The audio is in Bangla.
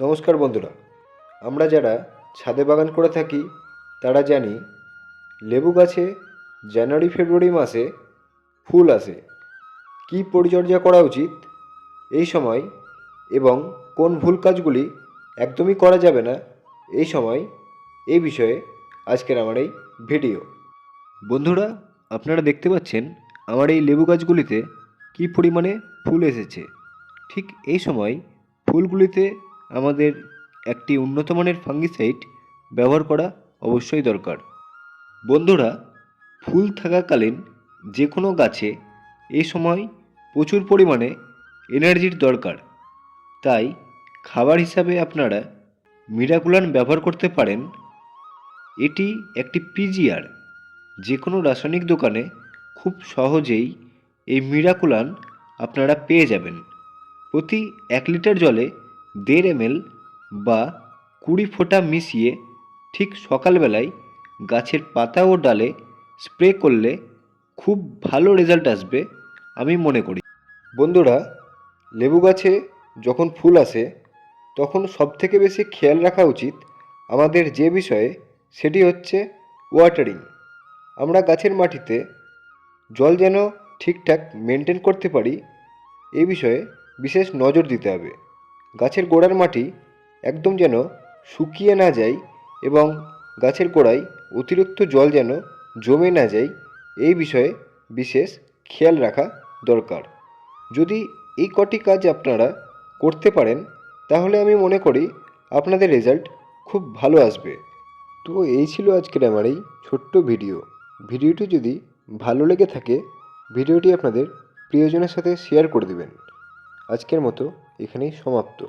নমস্কার বন্ধুরা, আমরা যারা ছাদে বাগান করে থাকি, তারা জানি লেবু গাছে জানুয়ারি, ফেব্রুয়ারি মাসে ফুল আসে। কী পরিচর্যা করা উচিত এই সময় এবং কোন ভুল কাজগুলি একদমই করা যাবে না এই সময় এই বিষয়ে আজকের আমার এই ভিডিও। বন্ধুরা, আপনারা দেখতে পাচ্ছেন আমার এই লেবু গাছগুলিতে কী পরিমাণে ফুল এসেছে। ঠিক এই সময় ফুলগুলিতে আমাদের একটি উন্নত মানের ফাঙ্গিসাইড ব্যবহার করা অবশ্যই দরকার। বন্ধুরা, ফুল থাকাকালীন যে কোনো গাছে এ সময় প্রচুর পরিমাণে এনার্জির দরকার। তাই খাবার হিসাবে আপনারা মিরাকুলান ব্যবহার করতে পারেন। এটি একটি পিজিআর। যে কোনো রাসায়নিক দোকানে খুব সহজেই এই মিরাকুলান আপনারা পেয়ে যাবেন। প্রতি এক লিটার জলে দেড় এমএল বা কুড়ি ফোঁটা মিশিয়ে ঠিক সকালবেলায় গাছের পাতা ও ডালে স্প্রে করলে খুব ভালো রেজাল্ট আসবে আমি মনে করি। বন্ধুরা, লেবু গাছে যখন ফুল আসে, তখন সবথেকে বেশি খেয়াল রাখা উচিত আমাদের যে বিষয়ে সেটি হচ্ছে ওয়াটারিং। আমরা গাছের মাটিতে জল যেন ঠিকঠাক মেনটেন করতে পারি, এ বিষয়ে বিশেষ নজর দিতে হবে। গাছের গোড়ার মাটি একদম যেন শুকিয়ে না যায় এবং গাছের গোড়ায় অতিরিক্ত জল যেন জমে না যায়, এই বিষয়ে বিশেষ খেয়াল রাখা দরকার। যদি এই কটি কাজ আপনারা করতে পারেন, তাহলে আমি মনে করি আপনাদের রেজাল্ট খুব ভালো আসবে। তো এই ছিল আজকের আমার এই ছোট্ট ভিডিও। ভিডিওটি যদি ভালো লেগে থাকে, ভিডিওটি আপনাদের প্রিয়জনের সাথে শেয়ার করে দেবেন। আজকের মতো এখানেই সমাপ্ত।